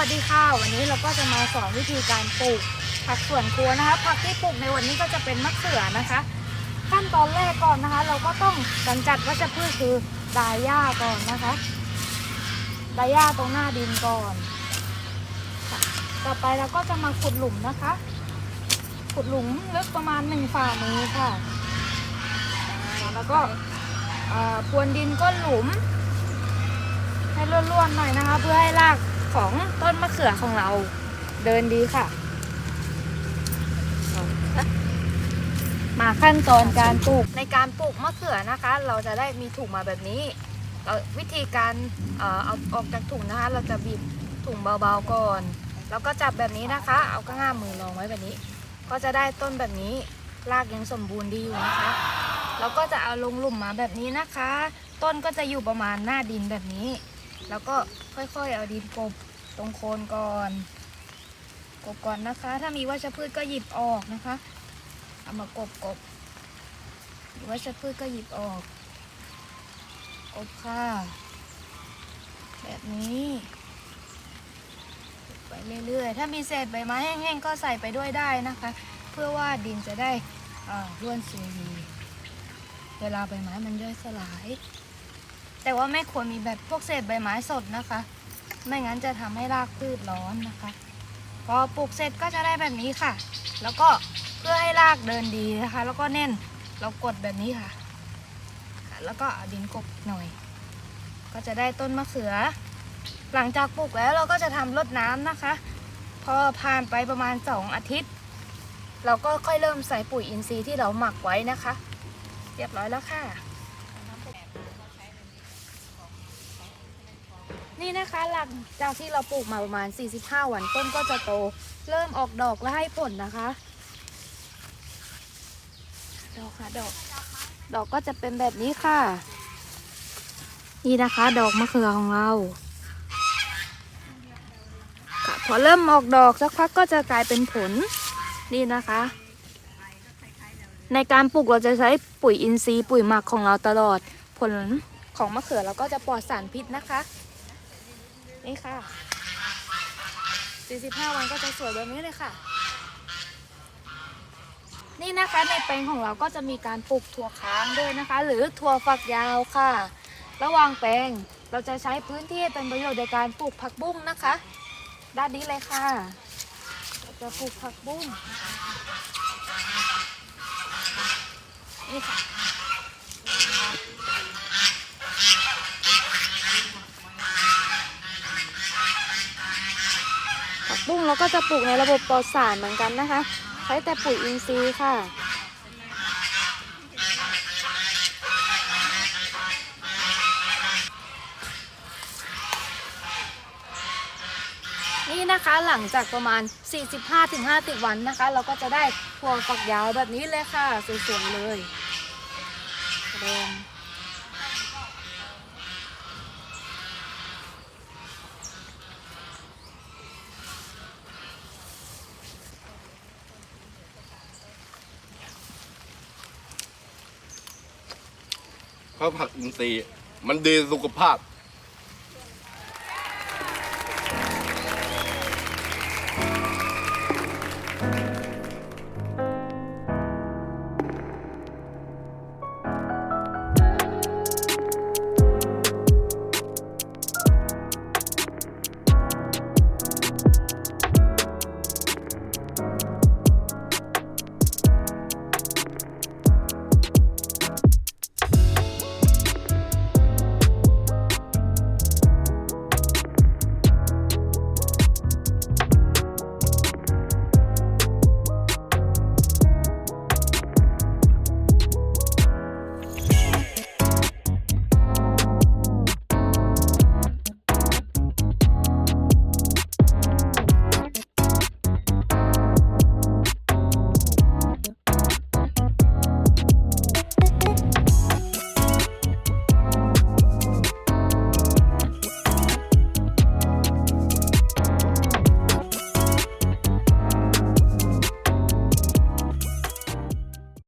วันนี้เราก็จะมาสอนวิธีการปลูกผักสวนครัวนะคะ ผักที่ปลูกในวันนี้ก็จะเป็นมะเขือนะคะ ขั้นตอนแรกก่อนนะคะ เราก็ต้องกำจัดวัชพืชคือดายหญ้าก่อนนะคะดายหญ้าตรงหน้าดินก่อน ต่อไปเราก็จะมาขุดหลุมนะคะ ขุดหลุมลึกประมาณหนึ่งฝ่ามือค่ะ แล้วก็พรวนดินก้นหลุมให้ร่วนๆหน่อยนะคะ เพื่อให้ราก ของต้นมะเขือของเราเดินดีค่ะ มาขั้นตอนการปลูกในการปลูกมะเขือนะคะ เราจะได้มีถุงมาแบบนี้เราวิธีการเอ่อเอาออกจากถุงนะคะ เราจะบีบถุงเบาๆก่อน แล้วก็จับแบบนี้นะคะ เอาข้างหน้ามือรองไว้แบบนี้ ก็จะได้ต้นแบบนี้รากยังสมบูรณ์ดีอยู่นะคะแล้วก็จะเอาลงหลุมมาแบบนี้นะคะ ต้นก็จะอยู่ประมาณหน้าดินแบบนี้ แล้วก็ค่อยๆเอาดินกบตรงโคนก่อนกบก่อนนะคะ ถ้ามีวัชพืชก็หยิบออกนะคะ เอามากบกบวัชพืชก็หยิบออกกบค่ะแบบนี้ไปเรื่อยๆ ถ้ามีเศษใบไม้แห้งๆ ก็ใส่ไปด้วยได้นะคะ เพื่อว่าดินจะได้ร่วนซุยดีเวลาใบไม้มันย่อยสลาย แต่ว่าไม่ควรมีแบบพวกเศษใบไม้สดนะคะ ไม่งั้นจะทำให้รากพืชร้อนนะคะ พอปลูกเสร็จก็จะได้แบบนี้ค่ะ แล้วก็เพื่อให้รากเดินดีนะคะ แล้วก็แน่นเรากดแบบนี้ค่ะค่ะ แล้วก็เอาดินกบหน่อย ก็จะได้ต้นมะเขือ หลังจากปลูกแล้วเราก็จะทำรดน้ำนะคะ พอผ่านไปประมาณ 2 อาทิตย์ เราก็ค่อยเริ่มใส่ปุ๋ยอินทรีย์ที่เราหมักไว้นะคะ เรียบร้อยแล้วค่ะ นี่นะคะหลังจากที่เราปลูกมาประมาณ 45 วันต้นก็จะโต เริ่มออกดอกและให้ผลนะคะ ดอกค่ะดอก ดอกก็จะเป็นแบบนี้ค่ะ นี่นะคะ ดอกมะเขือของเราค่ะพอเริ่มออกดอกสักพักก็จะกลายเป็นผลนี่นะคะ ในการปลูกเราจะใช้ปุ๋ยอินทรีย์ปุ๋ยหมักของเราตลอดผลของมะเขือเราก็จะปลอดสารพิษนะคะ นี่ค่ะ 45 วันก็จะสวยแบบนี้เลยค่ะ นี่นะคะในแปลงของเราก็จะมีการปลูกถั่วค้างด้วยนะคะ หรือถั่วฝักยาวค่ะ ระหว่างแปลงเราจะใช้พื้นที่เป็นประโยชน์ในการปลูกผักบุ้งนะคะ ด้านนี้เลยค่ะ เราจะปลูกผักบุ้ง นี่ค่ะ ผัก บุ้งเราก็จะปลูกในระบบปลอดสารเหมือนกันนะคะ ใช้แต่ปุ๋ยอินทรีย์ค่ะ นี่นะคะหลังจากประมาณ 45-50 วันนะคะ เราก็จะได้ถั่วฝักยาวแบบนี้เลยค่ะสวยๆเลยแดง เพราะผักอินทรีย์มันดีสุขภาพ